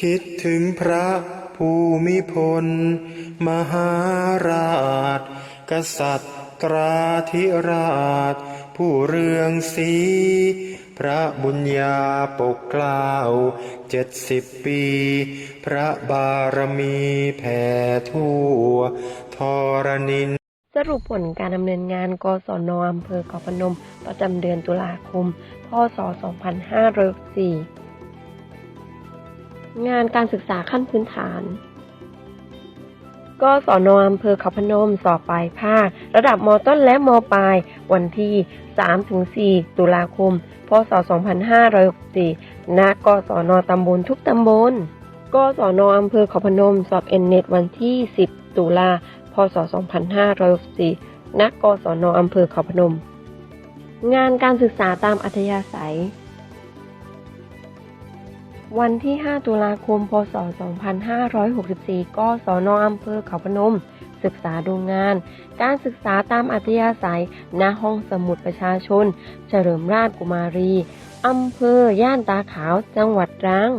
คิดถึงพระภูมิพล มหาราช กษัตริย์กราธิราช ผู้เรืองสี พระบุญญาปกเกล้าเจ็ดสิบปี พระบารมีแผ่ทั่วทรนิน สรุปผลการดำเนินงานกศนอำเภอเกาะพนม ประจำเดือนตุลาคม พศ 2504 งานการศึกษาขั้นพื้นฐานกศนอำเภอเขาพนมสอบปลายภาค ระดับมต้นและมปลาย วันที่ 3-4 ตุลาคม พศ 2564ณกศนตำบลทุกตำบลกศนอำเภอเขาพนม สอบเอ็นเน็ตวันที่ 10 ตุลา พศ 2564ณกศนอำเภอเขาพนม งานการศึกษาตามอัธยาศัย วันที่ 5 ตุลาคม พศ 2564กศนออำเภอเขาพนม ศึกษาดูงาน การศึกษาตามอัธยาศัยณห้องสมุดประชาชน เฉลิมราชกุมารี อำเภอย่านตาขาว จังหวัดตรัง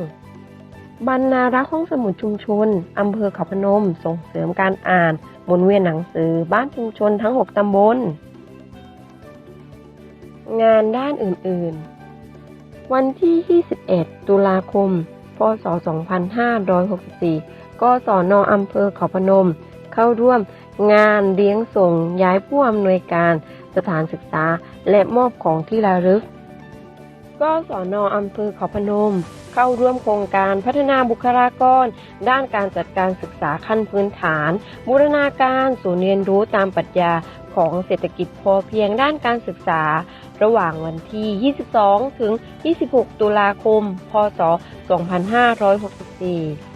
บรรณารักษ์ห้องสมุดชุมชน อำเภอเขาพนม ส่งเสริมการอ่านหมุนเวียนหนังสือ บ้านชุมชนทั้ง 6 ตำบล งานด้านอื่น ๆ วันที่ 21 ตุลาคม พศ 2564 กศนอำเภอเขาพนม เข้าร่วมงานเลี้ยงส่งย้ายผู้อำนวยการสถานศึกษาและมอบของที่ระลึก กศนอำเภอเขาพนม เข้าร่วมโครงการพัฒนาบุคลากร ด้านการจัดการศึกษาขั้นพื้นฐาน บูรณาการศูนย์เรียนรู้ตามปรัชญาของเศรษฐกิจพอเพียงด้านการศึกษา ระหว่างวันที่ 22 ถึง 26 ตุลาคม พศ 2564